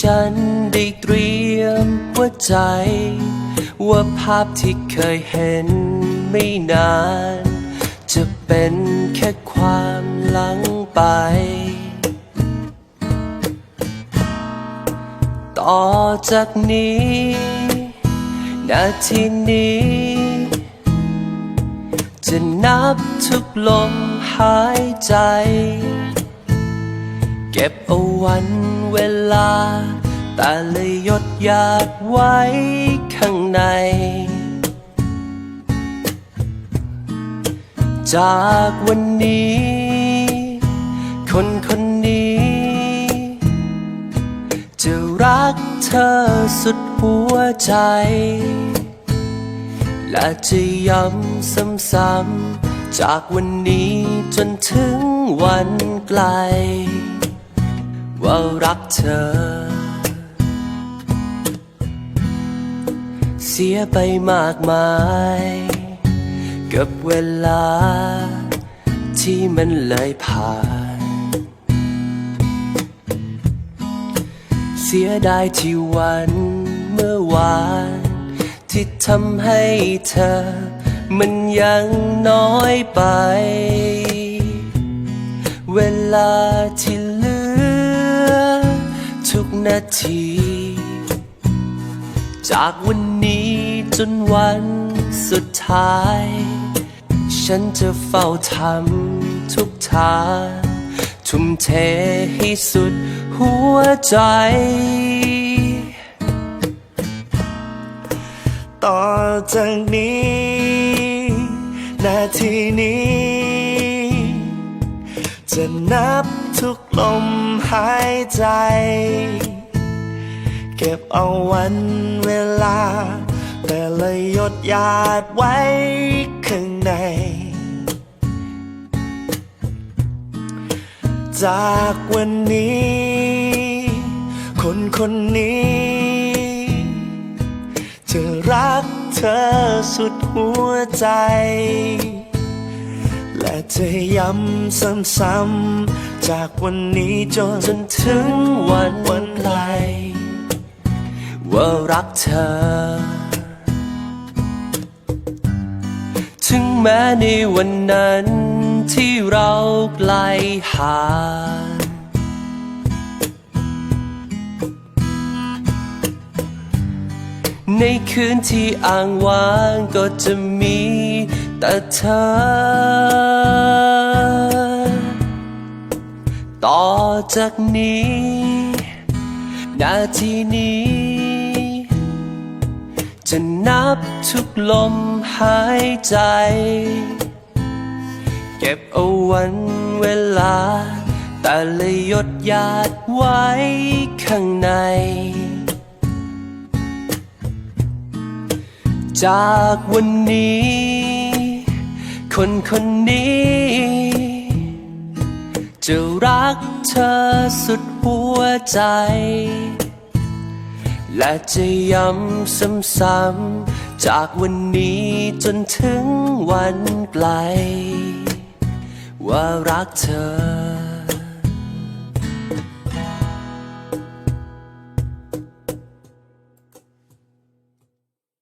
ฉันได้เตรียมหัวใจ ว่าภาพที่เคยเห็นไม่นาน จะเป็นแค่ความหลังไป ต่อจากนี้ นาทีนี้ จะนับทุกลมหายใจ เก็บเอาวัน เวลา แต่เลยหยดหยาดไว้ข้างใน จากวันนี้ คนคนนี้ จะรักเธอสุดหัวใจ และจะย้ำซ้ำๆจากวันนี้จนถึงวันไกล ว่ารักเธอ เสียไปมากมาย กับเวลา ที่มันเลยผ่าน เสียดายที่วันเมื่อวาน ที่ทำให้เธอ มันยังน้อยไป เวลาที่ นาที จากวันนี้จนวันสุดท้าย ฉันจะเฝ้าทำทุกทางทุ่มเทให้สุดหัวใจ ต่อจากนี้ นาทีนี้ จะนับทุกลมหายใจ ก็บเอาวันเวลา แต่ละหยดหยาดไว้ข้างใน จากวันนี้ คนคนนี้ จะรักเธอสุดหัวใจ และจะย้ำซ้ำๆจากวันนี้จนจนถึงวันวันไกล รักเธอ ถึงแม้ในวันนั้นที่เราไกลห่างในคืนที่อ่างว่างก็จะมีแต่เธอ ต่อจากนี้ นาทีนี้ จะนับทุกลมหายใจ เก็บเอาวันเวลา แต่เลยหยดหยาดไว้ข้างใน จากวันนี้ คนคนนี้ จะรักเธอสุดหัวใจ และจะย้ำซ้ำๆจากวันนี้จนถึงวันไกล ว่ารักเธอ